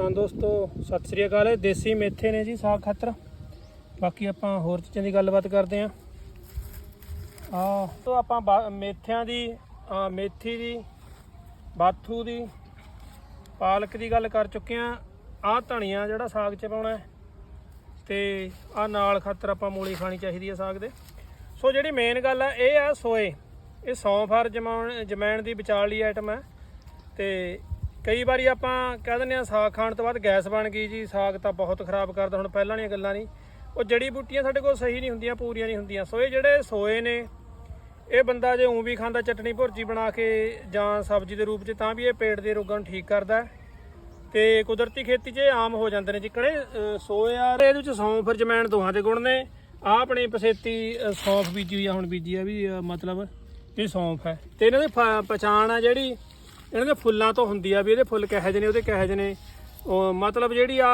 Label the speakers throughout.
Speaker 1: ਕਿਸਾਨ ਦੋਸਤੋ, ਸਤਿ ਸ੍ਰੀ ਅਕਾਲ, ਇਹ ਦੇਸੀ ਮੇਥੇ ਨੇ ਜੀ ਸਾਗ ਖਾਤਰ। ਬਾਕੀ ਆਪਾਂ ਹੋਰ ਚੀਜ਼ਾਂ ਦੀ ਗੱਲਬਾਤ ਕਰਦੇ ਆਂ। ਆ ਤੋਂ ਆਪਾਂ ਬਾ- ਮੇਥਿਆਂ ਦੀ ਮੇਥੀ ਦੀ, ਬਾਥੂ ਦੀ, ਪਾਲਕ ਦੀ ਗੱਲ ਕਰ ਚੁੱਕੇ ਆਂ। ਆ ਧਨੀਆ ਜਿਹੜਾ ਸਾਗ 'ਚ ਪਾਉਣਾ ਹੈ। ਤੇ ਆ ਨਾਲ ਖਾਤਰ ਆਪਾਂ ਮੂਲੀ ਖਾਣੀ ਚਾਹੀਦੀ ਹੈ ਸਾਗ ਦੇ। ਸੋ ਜਿਹੜੀ ਮੇਨ ਗੱਲ ਆ, ਇਹ ਆ ਸੋਏ। ਇਹ ਸੌਂਫ ਹਰ ਜਮਾਉਣ, ਜਮੈਣ ਦੀ ਵਿਚਾਲੀ ਆਈਟਮ ਹੈ ਤੇ ਕਈ ਵਾਰੀ ਆਪਾਂ ਕਹਿ ਦਿੰਦੇ ਆ ਸਾਗ ਖਾਣ ਤੋਂ ਬਾਅਦ ਗੈਸ ਬਣ ਗਈ ਜੀ ਸਾਗ ਤਾਂ ਬਹੁਤ ਖਰਾਬ ਕਰਦਾ ਹੁਣ ਪਹਿਲਾਂ ਵਾਲੀਆਂ ਗੱਲਾਂ ਨਹੀਂ। ਉਹ ਜੜੀ ਬੂਟੀਆਂ ਸਾਡੇ ਕੋਲ ਸਹੀ ਨਹੀਂ ਹੁੰਦੀਆਂ ਪੂਰੀਆਂ ਨਹੀਂ ਹੁੰਦੀਆਂ। ਸੋ ਇਹ ਜਿਹੜੇ ਸੋਏ ਨੇ ਇਹ ਬੰਦਾ ਜੇ ਉਂ ਵੀ ਖਾਂਦਾ ਚਟਣੀ ਭੁਰਜੀ ਬਣਾ ਕੇ ਜਾਂ ਸਬਜ਼ੀ ਦੇ ਰੂਪ 'ਚ ਤਾਂ ਵੀ ਇਹ ਪੇਟ ਦੇ ਰੋਗਾਂ ਨੂੰ ਠੀਕ ਕਰਦਾ। ਹੈ। ਤੇ ਕੁਦਰਤੀ ਖੇਤੀ 'ਚ ਇਹ ਆਮ ਹੋ ਜਾਂਦੇ ਨੇ ਜਿੱਕਣੇ ਅਹ, ਸੋਏ ਆ ਇਹਦੇ ਵਿੱਚ ਸੌਂਫ ਜਮੈਣ ਦੋਹਾਂ ਦੇ ਗੁਣ ਨੇ। ਆ ਆਪਣੀ ਪਸੇਤੀ ਸੌਂਫ ਬੀਜੀ ਹੋਈ ਆ ਹੁਣ ਬੀਜੀ ਆ ਵੀ ਮਤਲਬ ਇਹ ਸੌਂਫ ਹੈ। ਤੇ ਇਹਨਾਂ ਦੀ ਪ- ਪਛਾਣ ਆ ਜਿਹੜੀ ਇਹਨਾਂ ਦੇ ਫੁੱਲਾਂ ਤੋਂ ਹੁੰਦੀ ਆ ਵੀ ਇਹਦੇ ਫੁੱਲ ਕਿਹੋ ਜਿਹੇ ਨੇ, ਉਹਦੇ ਕਿਹੋ ਜਿਹੇ ਨੇ। ਉਹ ਮਤਲਬ ਜਿਹੜੀ ਆ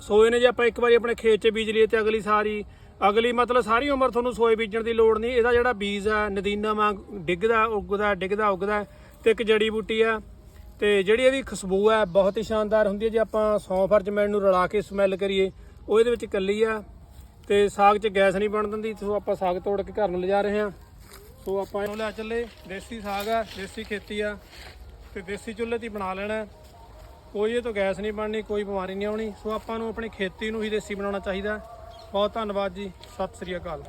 Speaker 1: ਸੋਏ ਨੇ ਜੇ ਆਪਾਂ ਇੱਕ ਵਾਰੀ ਆਪਣੇ ਖੇਤ 'ਚ ਬੀਜ ਲਈਏ ਤੇ ਅਗਲੀ ਸਾਰੀ, ਅਗਲੀ ਮਤਲਬ ਸਾਰੀ ਉਮਰ ਤੁਹਾਨੂੰ ਸੋਏ ਬੀਜਣ ਦੀ ਲੋੜ ਨਹੀਂ। ਇਹਦਾ ਜਿਹੜਾ ਬੀਜ ਆ, ਨਦੀਨਾ ਵਾਂਗ ਡਿੱਗਦਾ, ਉੱਗਦਾ ਡਿੱਗਦਾ, ਉੱਗਦਾ, ਤੇ ਇੱਕ ਜੜੀ ਬੂਟੀ ਆ। ਤੇ ਜਿਹੜੀ ਇਹਦੀ ਖੁਸ਼ਬੂ ਹੈ ਬਹੁਤ ਹੀ ਸ਼ਾਨਦਾਰ ਹੁੰਦੀ ਹੈ ਜੇ ਆਪਾਂ ਸੌਂਫ ਅਰਜਮੈਂਟ ਨੂੰ ਰਲਾ ਕੇ ਸਮੈਲ ਕਰੀਏ, ਉਹ ਇਹਦੇ ਵਿੱਚ ਇਕੱਲੀ ਆ। ਤੇ ਸਾਗ 'ਚ ਗੈਸ ਨਹੀਂ ਬਣ ਦਿੰਦੀ, ਸੋ ਆਪਾਂ ਸਾਗ ਤੋੜ ਕੇ ਘਰ ਨੂੰ ਲਿਜਾ ਰਹੇ ਹਾਂ। ਸੋ ਆਪਾਂ ਇਹਨੂੰ ਲੈ ਚੱਲੇ। ਦੇਸੀ ਸਾਗ ਆ, ਦੇਸੀ ਖੇਤੀ ਆ। ਤੇ ਦੇਸੀ ਚੁੱਲ੍ਹੇ 'ਤੇ ਬਣਾ ਲੈਣਾ। ਕੋਈ ਇਹ ਤੋਂ ਗੈਸ ਨਹੀਂ ਬਣਨੀ, ਕੋਈ ਬਿਮਾਰੀ ਨਹੀਂ ਆਉਣੀ। ਸੋ ਆਪਾਂ ਨੂੰ ਆਪਣੀ ਖੇਤੀ ਨੂੰ ਹੀ ਦੇਸੀ ਬਣਾਉਣਾ ਚਾਹੀਦਾ। ਬਹੁਤ ਧੰਨਵਾਦ ਜੀ। ਸਤਿ ਸ੍ਰੀ ਅਕਾਲ।